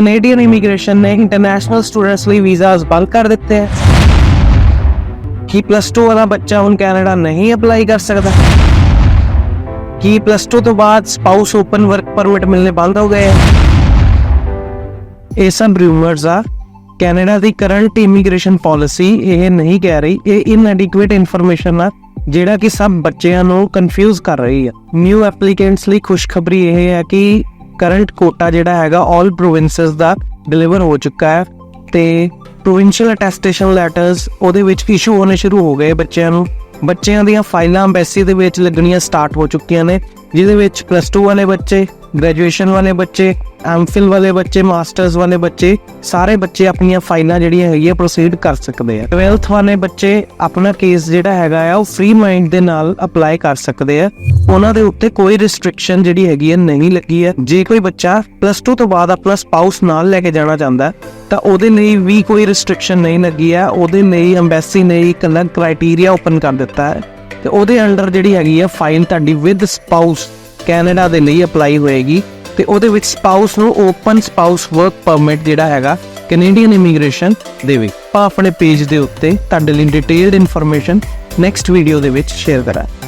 Canadian immigration ਨੇ international students ਲਈ visas ਬੰਦ ਕਰ ਦਿੱਤੇ ਹੈ ਕੀ ਪਲੱਸ 2 ਵਾਲਾ ਬੱਚਾ ਹੁਣ ਕੈਨੇਡਾ ਨਹੀਂ ਅਪਲਾਈ ਕਰ ਸਕਦਾ? ਕੀ ਪਲੱਸ 2 ਤੋਂ ਬਾਅਦ ਸਪਾਊਸ ਓਪਨ ਵਰਕ ਪਰਮਿਟ ਮਿਲਨੇ ਬੰਦ ਹੋ ਗਏ ਇਹ ਸਭ ਰਿਊਮਰਸ ਆ। ਕੈਨੇਡਾ ਦੀ ਕਰੰਟ ਇਮੀਗ੍ਰੇਸ਼ਨ ਪਾਲਿਸੀ ਇਹ ਨਹੀਂ ਕਹਿ ਰਹੀ, ਇਹ ਇਨਐਡਿਕੁਏਟ ਇਨਫੋਰਮੇਸ਼ਨ ਆ, ਜਿਹੜਾ ਕਿ ਸਭ ਬੱਚਿਆਂ ਨੂੰ ਕਨਫਿਊਜ਼ ਕਰ ਰਹੀ ਹੈ ਨਿਊ ਐਪਲੀਕੈਂਟਸ ਲਈ ਖੁਸ਼ਖਬਰੀ ਇਹ ਹੈ ਕਿ ਕਰੰਟ ਕੋਟਾ ਜਿਹੜਾ ਹੈਗਾ 올 ਪ੍ਰੋਵਿੰਸਸ ਦਾ ਡਿਲੀਵਰ ਹੋ ਚੁੱਕਾ ਹੈ ਤੇ ਪ੍ਰੋਵਿੰਸ਼ੀਅਲ ਅਟੈਸਟੇਸ਼ਨ ਲੈਟਰਸ ਉਹਦੇ ਵਿੱਚ ਇਸ਼ੂ ਹੋਣੇ ਸ਼ੁਰੂ ਹੋ ਗਏ ਬੱਚਿਆਂ ਨੂੰ। ਬੱਚਿਆਂ ਦੀਆਂ ਫਾਈਲਾਂ ਐਮਬੈਸੀ ਦੇ ਵਿੱਚ ਲੱਗਣੀਆਂ ਸਟਾਰਟ ਹੋ ਚੁੱਕੀਆਂ ਨੇ। ਜਿਹਦੇ ਵਿੱਚ ਪਲੱਸ 2 ਵਾਲੇ ਬੱਚੇ ਗ੍ਰੈਜੂਏਸ਼ਨ ਵਾਲੇ ਬੱਚੇ ਐਮਫਿਲ ਵਾਲੇ ਬੱਚੇ ਮਾਸਟਰਸ ਵਾਲੇ ਬੱਚੇ, ਸਾਰੇ ਬੱਚੇ ਆਪਣੀਆਂ ਫਾਈਲਾਂ ਜਿਹੜੀਆਂ ਹੈਗੀਆਂ ਪ੍ਰੋਸੀਡ ਕਰ ਸਕਦੇ ਆ। 12th ਵਾਲੇ ਬੱਚੇ ਆਪਣਾ ਕੇਸ ਜਿਹੜਾ ਹੈਗਾ ਆ, ਉਹ ਫ੍ਰੀ ਮਾਈਂਡ ਦੇ ਨਾਲ ਅਪਲਾਈ ਕਰ ਸਕਦੇ ਆ। ਉਹਨਾਂ ਦੇ ਉੱਤੇ ਕੋਈ ਰਿਸਟ੍ਰਿਕਸ਼ਨ ਜਿਹੜੀ ਹੈਗੀ ਹੈ ਨਹੀਂ ਲੱਗੀ ਹੈ ਜੇ ਕੋਈ ਬੱਚਾ ਪਲੱਸ 2 ਤੋਂ ਬਾਅਦ ਆਪਣਾ ਸਪਾਊਸ ਨਾਲ ਲੈ ਕੇ ਜਾਣਾ ਚਾਹੁੰਦਾ, ਤਾਂ ਉਹਦੇ ਲਈ ਵੀ ਕੋਈ ਰਿਸਟ੍ਰਿਕਸ਼ਨ ਨਹੀਂ ਲੱਗੀ ਹੈ ਉਹਦੇ ਲਈ ਐਮਬੈਸੀ ਨੇ ਇੱਕ ਅਲੱਗ ਕ੍ਰਾਈਟੇਰੀਆ ਓਪਨ ਕਰ ਦਿੱਤਾ ਹੈ। ਤੇ ਉਹਦੇ ਅੰਡਰ ਜਿਹੜੀ ਹੈਗੀ ਆ ਫਾਈਲ ਤੁਹਾਡੀ ਵਿਦ ਸਪਾਊਸ ਕੈਨੇਡਾ ਦੇ ਲਈ ਅਪਲਾਈ ਹੋਏਗੀ ਤੇ ਉਹਦੇ ਵਿੱਚ ਸਪਾਊਸ ਨੂੰ ਓਪਨ ਸਪਾਊਸ ਵਰਕ ਪਰਮਿਟ ਜਿਹੜਾ ਹੈਗਾ ਕੈਨੇਡੀਅਨ ਇਮੀਗ੍ਰੇਸ਼ਨ ਦੇਵੇ। ਆਪਾਂ ਆਪਣੇ ਪੇਜ ਦੇ ਉੱਤੇ ਤੁਹਾਡੇ ਲਈ ਡਿਟੇਲਡ ਇਨਫੋਰਮੇਸ਼ਨ ਨੈਕਸਟ ਵੀਡੀਓ ਦੇ ਵਿੱਚ ਸ਼ੇਅਰ ਕਰਾਂਗੇ।